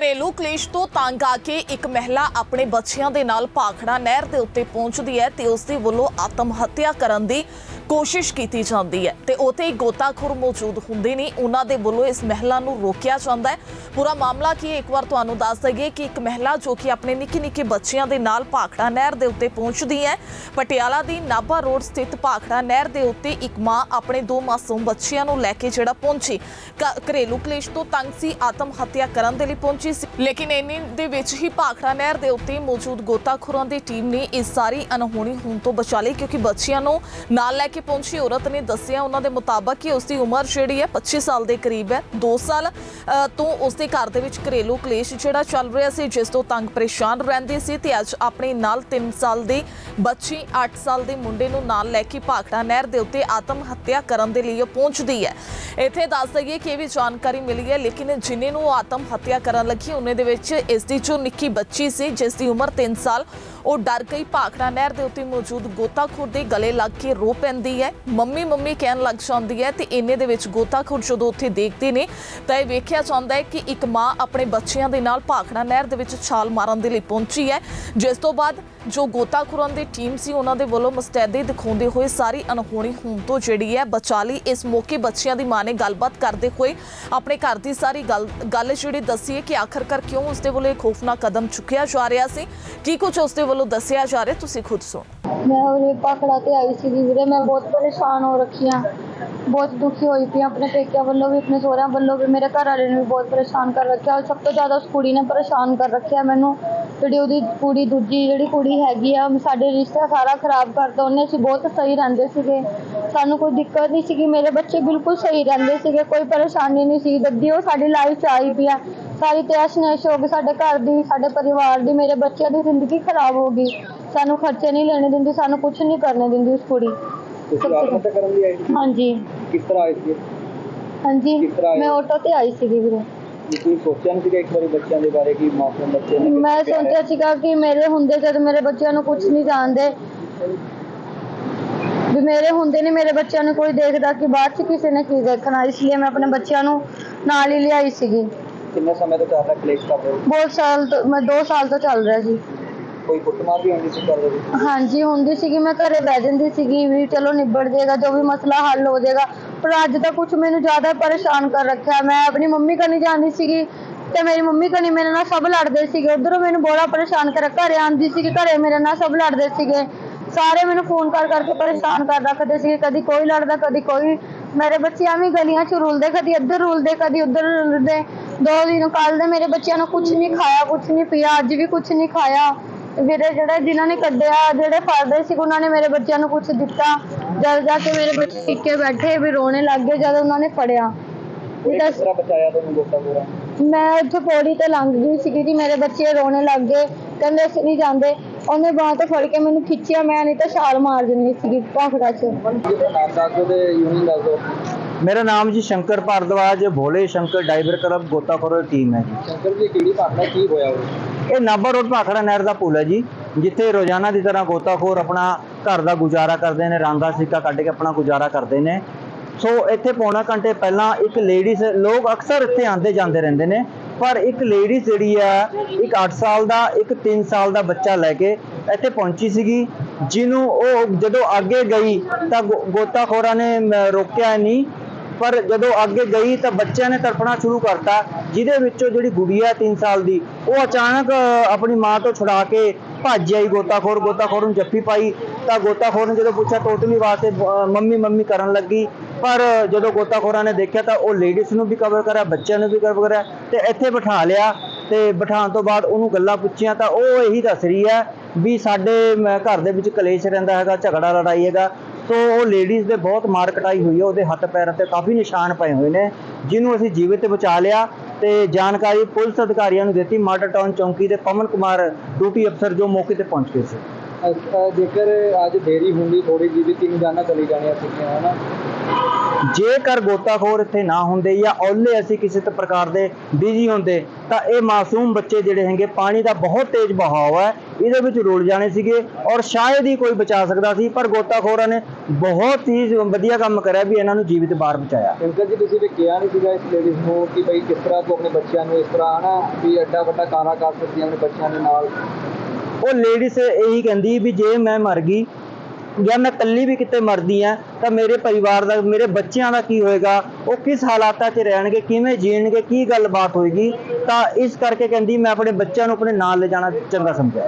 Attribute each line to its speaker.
Speaker 1: ਘਰੇਲੂ ਕਲੇਸ਼ ਤੋਂ ਤੰਗ ਆ ਕੇ ਇੱਕ ਮਹਿਲਾ ਆਪਣੇ ਬੱਚਿਆਂ ਦੇ ਨਾਲ ਭਾਖੜਾ ਨਹਿਰ ਦੇ ਉੱਤੇ ਪਹੁੰਚਦੀ ਹੈ ਤੇ ਉਸ ਦੇ ਵੱਲੋਂ ਆਤਮ ਹੱਤਿਆ ਕਰਨ ਦੀ ਕੋਸ਼ਿਸ਼ ਕੀਤੀ ਜਾਂਦੀ ਹੈ ਤੇ ਉਤੇ ਹੀ ਗੋਤਾਖੋਰ ਮੌਜੂਦ ਹੁੰਦੇ ਨੇ। ਉਹਨਾਂ ਦੇ ਵੱਲੋਂ ਇਸ ਮਹਿਲਾ ਨੂੰ ਰੋਕਿਆ ਜਾਂਦਾ ਹੈ। ਪੂਰਾ ਮਾਮਲਾ ਕੀ ਇੱਕ ਵਾਰ ਤੁਹਾਨੂੰ ਦੱਸ ਦਈਏ ਕਿ ਇੱਕ ਮਹਿਲਾ ਜੋ ਕਿ ਆਪਣੇ ਨਿੱਕੇ ਨਿੱਕੇ ਬੱਚਿਆਂ ਦੇ ਨਾਲ ਭਾਖੜਾ ਨਹਿਰ ਦੇ ਉੱਤੇ ਪਹੁੰਚਦੀ ਹੈ। ਪਟਿਆਲਾ ਦੀ ਨਾਭਾ ਰੋਡ ਸਥਿਤ ਭਾਖੜਾ ਨਹਿਰ ਦੇ ਉੱਤੇ ਇੱਕ ਮਾਂ ਆਪਣੇ ਦੋ ਮਾਸੂਮ ਬੱਚਿਆਂ ਨੂੰ ਲੈ ਕੇ ਜਿਹੜਾ ਪਹੁੰਚੀ। ਘ- ਘਰੇਲੂ ਕਲੇਸ਼ ਤੋਂ ਤੰਗ ਸੀ, ਆਤਮ ਹੱਤਿਆ ਕਰਨ ਦੇ ਲਈ ਪਹੁੰਚੀ ਸੀ। ਲੇਕਿਨ ਇੰਨੇ ਦੇ ਵਿੱਚ ਹੀ ਭਾਖੜਾ ਨਹਿਰ ਦੇ ਉੱਤੇ ਮੌਜੂਦ ਗੋਤਾਖੋਰਾਂ ਦੀ ਟੀਮ ਨੇ ਇਸ ਸਾਰੀ ਅਨਹੋਣੀ ਹੋਣ ਤੋਂ ਬਚਾ ਲਈ ਕਿਉਂਕਿ ਬੱਚਿਆਂ ਨੂੰ ਨਾਲ ਲੈ ਕੇ ਪਹੁੰਚੀ ਔਰਤ ਨੇ ਦੱਸਿਆ ਉਹਨਾਂ ਦੇ ਮੁਤਾਬਕ ਕਿ ਉਸ ਦੀ ਉਮਰ ਜਿਹੜੀ ਹੈ 25 ਸਾਲ ਦੇ ਕਰੀਬ ਹੈ। 2 ਸਾਲ ਅ, ਤੋਂ ਉਸ ਦੇ ਘਰ ਦੇ ਵਿੱਚ ਘਰੇਲੂ ਕਲੇਸ਼ ਜਿਹੜਾ ਚੱਲ ਰਿਹਾ ਸੀ ਜਿਸ ਤੋਂ ਤੰਗ ਪਰੇਸ਼ਾਨ ਰਹਿੰਦੀ ਸੀ ਤੇ ਅੱਜ ਆਪਣੇ ਨਾਲ 3 ਸਾਲ ਦੀ ਬੱਚੀ 8 ਸਾਲ ਦੇ ਮੁੰਡੇ ਨੂੰ ਨਾਲ ਲੈ ਕੇ ਭਾਖੜਾ ਨਹਿਰ ਦੇ ਉੱਤੇ ਆਤਮ ਹੱਤਿਆ ਕਰਨ ਦੇ ਲਈ ਉਹ ਪਹੁੰਚਦੀ ਹੈ। ਇੱਥੇ ਦੱਸ ਦਈਏ ਕਿ ਇਹ ਵੀ ਜਾਣਕਾਰੀ ਮਿਲੀ ਹੈ ਲੇਕਿਨ ਜਿਨੇ ਨੂੰ ਉਹ ਆਤਮ ਹੱਤਿਆ ਕਰਨ ਲੱਗੀ ਉਹਨੇ ਦੇ ਵਿੱਚ ਇਸ ਦੀ ਜੋ ਨਿੱਕੀ ਬੱਚੀ ਸੀ ਜਿਸ ਦੀ ਉਮਰ 3 ਸਾਲ ਉਹ ਡਰ ਗਈ। ਭਾਖੜਾ ਨਹਿਰ ਦੇ ਉੱਤੇ ਮੌਜੂਦ ਗੋਤਾਖੋਰ ਦੇ ਗਲੇ ਲੱਗ ਕੇ ਰੋ ਪੈਂਦੀ ਹੈ। ਮੰਮੀ ਮੰਮੀ ਕਹਿਣ ਲੱਗ ਜਾਂਦੀ ਹੈ ਤੇ ਇੰਨੇ ਦੇ ਵਿੱਚ ਗੋਤਾਖੋਰ ਜਦੋਂ ਉੱਥੇ ਦੇਖਦੇ ਨੇ, ਤਾਂ ਇਹ ਵੇਖਿਆ ਜਾਂਦਾ ਹੈ ਕਿ ਇੱਕ ਮਾਂ ਆਪਣੇ ਬੱਚਿਆਂ ਦੇ ਨਾਲ ਭਾਖੜਾ ਨਹਿਰ ਦੇ ਵਿੱਚ ਛਾਲ ਮਾਰਨ ਦੇ ਲਈ ਪਹੁੰਚੀ ਹੈ। ਜਿਸ ਤੋਂ ਬਾਅਦ ਜੋ ਗੋਤਾਖੋਰਾਂ ਦੀ ਟੀਮ ਸੀ, ਉਹਨਾਂ ਦੇ ਵੱਲੋਂ ਮੁਸਤੈਦੀ ਦਿਖਾਉਂਦੇ ਹੋਏ ਸਾਰੀ ਅਣਹੋਣੀ ਹੋਣ ਤੋਂ ਜਿਹੜੀ ਹੈ ਬਚਾ ਲਈ। ਇਸ ਮੌਕੇ ਬੱਚਿਆਂ ਦੀ ਮਾਂ ਨੇ ਗੱਲਬਾਤ ਕਰਦੇ ਹੋਏ ਆਪਣੇ ਘਰ ਦੀ ਸਾਰੀ ਗੱਲ ਗੱਲ ਜਿਹੜੀ ਦੱਸੀ ਹੈ ਕਿ ਆਖਰਕਾਰ ਕਿਉਂ ਉਸ ਦੇ ਵੱਲੋਂ ਇਹ ਖੌਫਨਾਕ ਕਦਮ ਚੁੱਕਿਆ ਜਾ ਰਿਹਾ ਸੀ? ਕੀ ਕੁਝ ਉਸ ਦੇ ਵੱਲੋਂ ਦੱਸਿਆ ਜਾ ਰਿਹਾ? ਤੁਸੀਂ ਖੁਦ ਸੁਣੋ।
Speaker 2: ਮੈਂ ਉਰੇ ਪਾਖੜਾ ਤੇ ਆਈ ਸੀ ਵੀਰੇ, ਮੈਂ ਬਹੁਤ ਪਰੇਸ਼ਾਨ ਹੋ ਰੱਖੀ ਹਾਂ ਬਹੁਤ ਦੁਖੀ ਹੋਈ ਪਈ ਹਾਂ ਆਪਣੇ ਪੇਕਿਆਂ ਵੱਲੋਂ ਵੀ, ਆਪਣੇ ਸਹੁਰਿਆਂ ਵੱਲੋਂ ਵੀ, ਮੇਰੇ ਘਰ ਵਾਲੇ ਨੂੰ ਵੀ ਬਹੁਤ ਪਰੇਸ਼ਾਨ ਕਰ ਰੱਖਿਆ। ਔਰ ਸਭ ਤੋਂ ਜ਼ਿਆਦਾ ਉਸ ਕੁੜੀ ਨੇ ਪਰੇਸ਼ਾਨ ਕਰ ਰੱਖਿਆ ਮੈਨੂੰ। ਜਿਹੜੀ ਉਹਦੀ ਕੁੜੀ, ਦੂਜੀ ਜਿਹੜੀ ਕੁੜੀ ਹੈਗੀ ਆ, ਸਾਡੇ ਰਿਸ਼ਤਾ ਸਾਰਾ ਖਰਾਬ ਕਰਤਾ। ਉਹਨੇ ਅਸੀਂ ਬਹੁਤ ਸਹੀ ਰਹਿੰਦੇ ਸੀਗੇ। ਸਾਨੂੰ ਕੋਈ ਦਿੱਕਤ ਨਹੀਂ ਸੀਗੀ। ਮੇਰੇ ਬੱਚੇ ਬਿਲਕੁਲ ਸਹੀ ਰਹਿੰਦੇ ਸੀਗੇ। ਕੋਈ ਪਰੇਸ਼ਾਨੀ ਨਹੀਂ ਸੀ। ਦੱਦੀ ਉਹ ਸਾਡੀ ਲਾਈਫ 'ਚ ਆਈ ਪਈ ਆ, ਸਾਰੀ ਤੈਸ਼ ਨੈਸ਼ ਹੋ ਗਈ ਸਾਡੇ ਘਰ ਦੀ, ਸਾਡੇ ਪਰਿਵਾਰ ਦੀ, ਮੇਰੇ ਬੱਚਿਆਂ ਦੀ ਜ਼ਿੰਦਗੀ ਖਰਾਬ ਹੋ ਗਈ। ਸਾਨੂੰ ਖਰਚੇ ਨਹੀਂ ਲੈਣੇ ਦਿੰਦੀ ਸਾਨੂੰ ਕੁਝ ਨਹੀਂ ਕਰਨੇ ਦਿੰਦੀ ਉਸ ਕੁੜੀ।
Speaker 3: ਤੁਸੀਂ ਆਤਮ ਹੱਤਿਆ ਕਰਨ ਲਈ ਆਏ ਸੀ?
Speaker 2: ਹਾਂਜੀ।
Speaker 3: ਕਿਸ ਤਰ੍ਹਾਂ ਆਏ ਸੀ
Speaker 2: ਹਾਂਜੀ
Speaker 3: ਕਿਸ ਤਰ੍ਹਾਂ ਆਏ?
Speaker 2: ਮੈਂ ਆਟੋ ਤੇ ਆਈ ਸੀਗੀ ਵੀਰੇ।
Speaker 3: ਤੁਸੀਂ ਸੋਚਿਆ ਨਹੀਂ ਸੀਗਾ ਇੱਕ ਵਾਰੀ ਬੱਚਿਆਂ ਦੇ ਬਾਰੇ ਕਿ ਮਾਸੂਮ ਬੱਚੇ ਨੇ
Speaker 2: ਮੈਂ ਸੋਚਿਆ ਸੀਗਾ ਕਿ ਮੇਰੇ ਹੁੰਦੇ ਜਦ ਮੇਰੇ ਬੱਚਿਆਂ ਨੂੰ ਕੁਝ ਨਹੀਂ ਜਾਣਦੇ। ਵੀ ਮੇਰੇ ਹੁੰਦੇ ਨਹੀਂ ਮੇਰੇ ਬੱਚਿਆਂ ਨੂੰ ਕੋਈ ਦੇਖਦਾ ਕਿ ਬਾਅਦ ਚ ਕਿਸੇ ਨੇ ਕੀ ਦੇਖਣਾ ਇਸ ਲਈ ਮੈਂ ਆਪਣੇ ਬੱਚਿਆਂ ਨੂੰ ਨਾਲ ਹੀ ਲਿਆਈ ਸੀਗੀ।
Speaker 3: ਕਿੰਨੇ ਸਮੇਂ ਤੋਂ ਚੱਲ ਰਿਹਾ ਕਲੇਸ਼ ਕਰ ਰਹੇ ਹੋ?
Speaker 2: ਬਹੁਤ ਸਾਲ ਤੋਂ ਮੈਂ 2 ਸਾਲ ਤੋਂ ਚੱਲ ਰਿਹਾ ਸੀ।
Speaker 3: ਕੋਈ ਕੁੱਟਮਾਰ ਵੀ ਹੁੰਦੀ ਸੀ ਕਰ ਰਹੇ ਸੀ?
Speaker 2: ਹਾਂਜੀ, ਹੁੰਦੀ ਸੀਗੀ। ਮੈਂ ਘਰੇ ਬਹਿ ਜਾਂਦੀ ਸੀਗੀ ਵੀ ਚਲੋ ਨਿਬੜ ਜਾਏਗਾ ਜੋ ਵੀ ਮਸਲਾ ਹੱਲ ਹੋ ਜਾਏਗਾ ਪਰ ਅੱਜ ਤਾਂ ਕੁਝ ਮੈਨੂੰ ਜ਼ਿਆਦਾ ਪਰੇਸ਼ਾਨ ਕਰ ਰੱਖਿਆ। ਮੈਂ ਆਪਣੀ ਮੰਮੀ ਕਨੀ ਜਾਂਦੀ ਸੀਗੀ ਤੇ ਮੇਰੀ ਮੰਮੀ ਕਨੀ ਮੇਰੇ ਨਾਲ ਸਭ ਲੜਦੇ ਸੀਗੇ। ਉਧਰੋਂ ਮੈਨੂੰ ਬੜਾ ਪਰੇਸ਼ਾਨ ਕਰ ਘਰੇ ਆਂਦੀ ਸੀਗੀ, ਘਰੇ ਮੇਰੇ ਨਾਲ ਸਭ ਲੜਦੇ ਸੀਗੇ। ਸਾਰੇ ਮੈਨੂੰ ਫੋਨ ਕਰ ਕਰਕੇ ਪਰੇਸ਼ਾਨ ਕਰ ਰੱਖਦੇ ਸੀਗੇ। ਕਦੀ ਕੋਈ ਲੜਦਾ, ਕਦੀ ਕੋਈ ਮੇਰੇ ਬੱਚੇ ਐਵੇਂ ਗਲੀਆਂ 'ਚ ਰੁਲਦੇ, ਕਦੀ ਇੱਧਰ ਰੁਲਦੇ, ਕਦੀ ਉੱਧਰ ਰੁਲਦੇ। ਦੋ ਦਿਨ ਕੱਲ ਦੇ ਮੇਰੇ ਬੱਚਿਆਂ ਨੂੰ ਕੁਝ ਨਹੀਂ ਖਾਇਆ ਕੁਝ ਨਹੀਂ ਪੀਆ, ਅੱਜ ਵੀ ਕੁਝ ਨਹੀਂ ਖਾਇਆ। ਵੀਰੇ ਜਿਹੜੇ ਜਿਨ੍ਹਾਂ ਨੇ ਕੱਢਿਆ ਜਿਹੜੇ ਫੜਦੇ ਸੀ ਉਹਨਾਂ ਨੇ ਮੇਰੇ ਬੱਚਿਆਂ ਨੂੰ ਕੁਝ ਦਿੱਤਾ। ਜਦ ਜਾ ਕੇ ਮੇਰੇ ਬੱਚੇ ਟਿੱਕੇ ਬੈਠੇ ਵੀ ਰੋਣੇ ਲੱਗ ਗਏ ਜਦ ਉਹਨਾਂ ਨੇ ਫੜਿਆ।
Speaker 3: ਕਿਸ ਤਰ੍ਹਾਂ ਬਚਾਇਆ ਤੁਹਾਨੂੰ
Speaker 2: ਮੈਂ ਉੱਥੇ ਪੌੜੀ ਤੇ ਲੰਘ ਗਈ ਸੀਗੀ ਜੀ ਮੇਰੇ ਬੱਚੇ ਰੋਣੇ ਲੱਗ ਗਏ। ਕਹਿੰਦੇ ਅਸੀਂ ਨਹੀਂ ਜਾਂਦੇ। ਉਹਨੇ ਬਾਂਹ ਤੋਂ ਫੜ ਕੇ ਮੈਨੂੰ ਖਿੱਚਿਆ ਮੈਂ ਨਹੀਂ ਤਾਂ ਛਾਲ ਮਾਰ ਦਿੰਦੀ ਸੀਗੀ ਭਾਖੜਾ 'ਚ।
Speaker 3: ਆਪਣਾ ਨਾਮ ਦੱਸ ਦਿਓ ਤੇ ਯੂਨੀਅਨ ਦੱਸ ਦਿਓ।
Speaker 4: ਮੇਰਾ ਨਾਮ ਜੀ ਸ਼ੰਕਰ ਭਾਰਦਵਾਜ ਭੋਲੇ ਸ਼ੰਕਰ ਡਾਈਵਰ ਕਲੱਬ ਗੋਤਾਖੋਰ ਟੀਮ ਹੈ ਜੀ।
Speaker 3: ਸ਼ੰਕਰ ਜੀ ਕਿਹੜੀ ਭਾਸ਼ਾ ਕੀ ਹੋਇਆ ਉਹ?
Speaker 4: ਇਹ ਨਾਭਾ ਰੋਡ ਭਾਖੜਾ ਨਹਿਰ ਦਾ ਪੁਲ ਹੈ ਜੀ, ਜਿੱਥੇ ਰੋਜ਼ਾਨਾ ਦੀ ਤਰ੍ਹਾਂ ਗੋਤਾਖੋਰ ਆਪਣਾ ਘਰ ਦਾ ਗੁਜ਼ਾਰਾ ਕਰਦੇ ਨੇ ਰਾਂਗਾ ਸਿੱਕਾ ਕੱਢ ਕੇ ਆਪਣਾ ਗੁਜ਼ਾਰਾ ਕਰਦੇ ਨੇ। ਸੋ ਇੱਥੇ ਪੌਣਾ ਘੰਟੇ ਪਹਿਲਾਂ ਇੱਕ ਲੇਡੀਜ਼, ਲੋਕ ਅਕਸਰ ਇੱਥੇ ਆਉਂਦੇ ਜਾਂਦੇ ਰਹਿੰਦੇ ਨੇ, ਪਰ ਇੱਕ ਲੇਡੀਜ਼ ਜਿਹੜੀ ਆ, ਇੱਕ 8 ਸਾਲ ਦਾ, ਇੱਕ 3 ਸਾਲ ਦਾ ਬੱਚਾ ਲੈ ਕੇ ਇੱਥੇ ਪਹੁੰਚੀ ਸੀਗੀ, ਜਿਹਨੂੰ ਉਹ ਜਦੋਂ ਅੱਗੇ ਗਈ ਤਾਂ ਗੋ- ਗੋਤਾਖੋਰਾਂ ਨੇ ਰੋਕਿਆ ਨਹੀਂ। ਪਰ ਜਦੋਂ ਅੱਗੇ ਗਈ ਤਾਂ ਬੱਚਿਆਂ ਨੇ ਤੜਫਣਾ ਸ਼ੁਰੂ ਕਰਤਾ, ਜਿਹਦੇ ਵਿੱਚੋਂ ਜਿਹੜੀ ਗੁੜੀਆ 3 ਸਾਲ ਦੀ, ਉਹ ਅਚਾਨਕ ਆਪਣੀ ਮਾਂ ਤੋਂ ਛੁਡਾ ਕੇ ਭੱਜ ਆਈ ਗੋਤਾਖੋਰ ਗੋਤਾਖੋਰ ਨੂੰ ਜੱਫੀ ਪਾਈ। ਤਾਂ ਗੋਤਾਖੋਰ ਨੇ ਜਦੋਂ ਪੁੱਛਿਆ ਟੋਟਲੀ ਵਾਸਤੇ ਮੰਮੀ ਮੰਮੀ ਕਰਨ ਲੱਗੀ। ਪਰ ਜਦੋਂ ਗੋਤਾਖੋਰਾਂ ਨੇ ਦੇਖਿਆ ਤਾਂ ਉਹ ਲੇਡੀਜ਼ ਨੂੰ ਵੀ ਕਵਰ ਕਰਿਆ, ਬੱਚਿਆਂ ਨੂੰ ਵੀ ਕਵਰ ਕਰਿਆ ਤੇ ਇੱਥੇ ਬਿਠਾ ਲਿਆ ਤੇ ਬਿਠਾਉਣ ਤੋਂ ਬਾਅਦ ਉਹਨੂੰ ਗੱਲਾਂ ਪੁੱਛੀਆਂ ਤਾਂ ਉਹ ਇਹੀ ਦੱਸ ਰਹੀ ਹੈ ਵੀ ਸਾਡੇ ਘਰ ਦੇ ਵਿੱਚ ਕਲੇਸ਼ ਰਹਿੰਦਾ ਹੈਗਾ, ਝਗੜਾ, ਲੜਾਈ ਹੈਗਾ। ਸੋ ਉਹ ਲੇਡੀਜ਼ ਦੇ ਬਹੁਤ ਮਾਰ ਕਟਾਈ ਹੋਈ ਹੈ ਉਹਦੇ ਹੱਥ ਪੈਰਾਂ ਤੇ ਕਾਫੀ ਨਿਸ਼ਾਨ ਪਏ ਹੋਏ ਨੇ, ਜਿਹਨੂੰ ਅਸੀਂ ਜੀਵਿਤ ਬਚਾ ਲਿਆ ਤੇ ਜਾਣਕਾਰੀ ਪੁਲਿਸ ਅਧਿਕਾਰੀਆਂ ਨੂੰ ਦਿੱਤੀ, ਮਾਡਲ ਟਾਊਨ ਚੌਂਕੀ ਦੇ ਪਵਨ ਕੁਮਾਰ ਡਿਊਟੀ ਅਫਸਰ ਜੋ ਮੌਕੇ ਤੇ ਪਹੁੰਚ ਗਏ ਸੀ।
Speaker 3: ਜੇਕਰ ਅੱਜ ਦੇਰੀ ਹੁੰਦੀ ਥੋੜੀ ਜਿਹੀ ਵੀ ਤਿੰਨ ਜਾਨਾਂ ਚਲੀ ਜਾਣੀਆਂ ਸੀਗੀਆਂ, ਹਨਾ?
Speaker 4: ਜੇਕਰ ਗੋਤਾਖੋਰ ਇੱਥੇ ਨਾ ਹੁੰਦੇ ਜਾਂ ਔਲੇ ਅਸੀਂ ਕਿਸੇ ਤੇ ਪ੍ਰਕਾਰ ਦੇ ਬਿਜ਼ੀ ਹੁੰਦੇ ਤਾਂ ਇਹ ਮਾਸੂਮ ਬੱਚੇ ਜਿਹੜੇ ਹੈਗੇ ਪਾਣੀ ਦਾ ਬਹੁਤ ਤੇਜ਼ ਬਹਾਵ ਹੈ। ਇਹਦੇ ਵਿੱਚ ਰੁਲ ਜਾਣੇ ਸੀਗੇ ਔਰ ਸ਼ਾਇਦ ਹੀ ਕੋਈ ਬਚਾ ਸਕਦਾ ਸੀ ਪਰ ਗੋਤਾਖੋਰਾਂ ਨੇ ਬਹੁਤ ਹੀ ਵਧੀਆ ਕੰਮ ਕਰਿਆ ਵੀ ਇਹਨਾਂ ਨੂੰ ਜੀਵਿਤ ਬਾਹਰ ਬਚਾਇਆ।
Speaker 3: ਅੰਕਲ ਜੀ ਤੁਸੀਂ ਵੀ ਕਿਹਾ ਨਹੀਂ ਸੀਗਾ ਇਸ ਲੇਡੀਜ਼ ਨੂੰ ਕਿ ਭਈ ਕਿਸ ਤਰ੍ਹਾਂ ਤੂੰ ਆਪਣੇ ਬੱਚਿਆਂ ਨੂੰ ਇਸ ਤਰ੍ਹਾਂ ਹਨਾ ਵੀ ਐਡਾ ਵੱਡਾ ਕਾਰਾ ਕਰ ਸਕਦੀ ਹੈ ਆਪਣੇ ਬੱਚਿਆਂ ਦੇ ਨਾਲ?
Speaker 4: ਉਹ ਲੇਡੀਜ਼ ਇਹੀ ਕਹਿੰਦੀ ਵੀ ਜੇ ਮੈਂ ਮਰ ਗਈ ਜਾਂ ਮੈਂ ਇਕੱਲੀ ਵੀ ਕਿਤੇ ਮਰਦੀ ਆ ਤਾਂ ਮੇਰੇ ਪਰਿਵਾਰ ਦਾ, ਮੇਰੇ ਬੱਚਿਆਂ ਦਾ ਕੀ ਹੋਏਗਾ? ਉਹ ਕਿਸ ਹਾਲਾਤਾਂ 'ਚ ਰਹਿਣਗੇ? ਕਿਵੇਂ ਜੀਣਗੇ? ਕੀ ਗੱਲਬਾਤ ਹੋਏਗੀ? ਤਾਂ ਇਸ ਕਰਕੇ ਕਹਿੰਦੀ ਮੈਂ ਆਪਣੇ ਬੱਚਿਆਂ ਨੂੰ ਆਪਣੇ ਨਾਲ ਲੈ ਜਾਣਾ ਚੰਗਾ ਸਮਝਿਆ।